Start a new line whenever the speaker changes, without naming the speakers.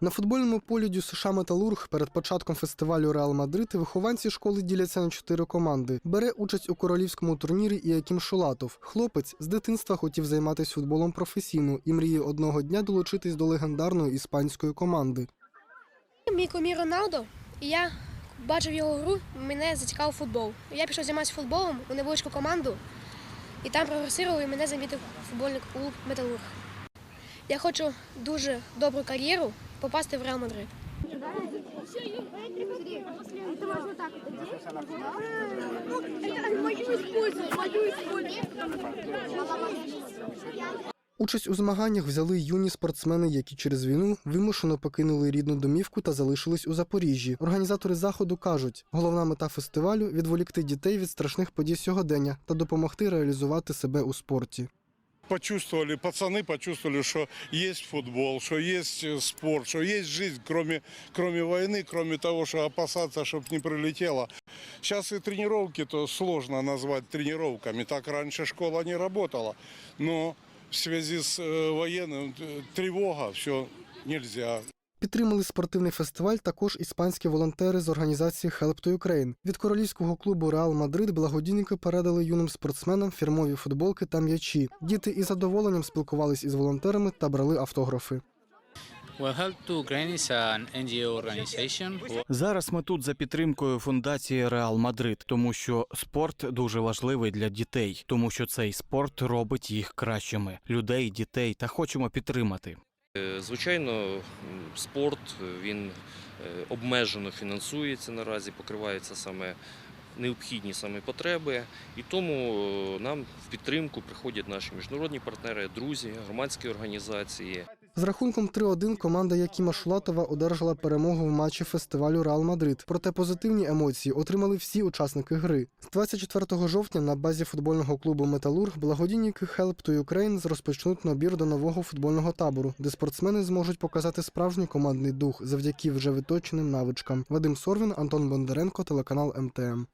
На футбольному полі Дю США Металург перед початком фестивалю Реал Мадрид вихованці школи діляться на чотири команди. Бере участь у королівському турнірі і Яким Шулатов. Хлопець з дитинства хотів займатися футболом професійно і мріє одного дня долучитись до легендарної іспанської команди.
Мій кумір Роналдо, і я бачив його гру, мене зацікавив футбол. Я пішов займатися футболом у невеличку команду, і там прогресував, і мене замітив футбольний клуб Металург. Я хочу дуже добру кар'єру попасти в Реал Мадрид.
Участь у змаганнях взяли юні спортсмени, які через війну вимушено покинули рідну домівку та залишились у Запоріжжі. Організатори заходу кажуть, головна мета фестивалю відволікти дітей від страшних подій сьогодення та допомогти реалізувати себе у спорті.
почувствовали, пацаны почувствовали, что есть футбол, что есть э, спорт, что есть жизнь, кроме, кроме войны, кроме того, что опасаться, чтобы не прилетело. Сейчас и тренировки-то сложно назвать тренировками. Так раньше школа не работала. Но в связи с э, военным э, тревога, все нельзя.
Підтримали спортивний фестиваль також іспанські волонтери з організації Help to Ukraine. Від королівського клубу Реал Мадрид благодійники передали юним спортсменам фірмові футболки та м'ячі. Діти із задоволенням спілкувались із волонтерами та брали автографи.
Зараз ми тут за підтримкою фундації Реал Мадрид, тому що спорт дуже важливий для дітей, тому що цей спорт робить їх кращими людей, дітей та хочемо підтримати.
Е, Звичайно, спорт він е, обмежено фінансується наразі, покриваються саме необхідні саме потреби, і тому е, нам в підтримку приходять наші міжнародні партнери, друзі, громадські організації.
З рахунком 3-1 команда Якіма Шулатова одержала перемогу в матчі фестивалю Реал Мадрид. Проте позитивні емоції отримали всі учасники гри. З 24 жовтня на базі футбольного клубу Металург благодійники Help to Ukraine розпочнуть набір до нового футбольного табору, де спортсмени зможуть показати справжній командний дух завдяки вже виточеним навичкам. Вадим Сорвін, Антон Бондаренко, телеканал МТМ.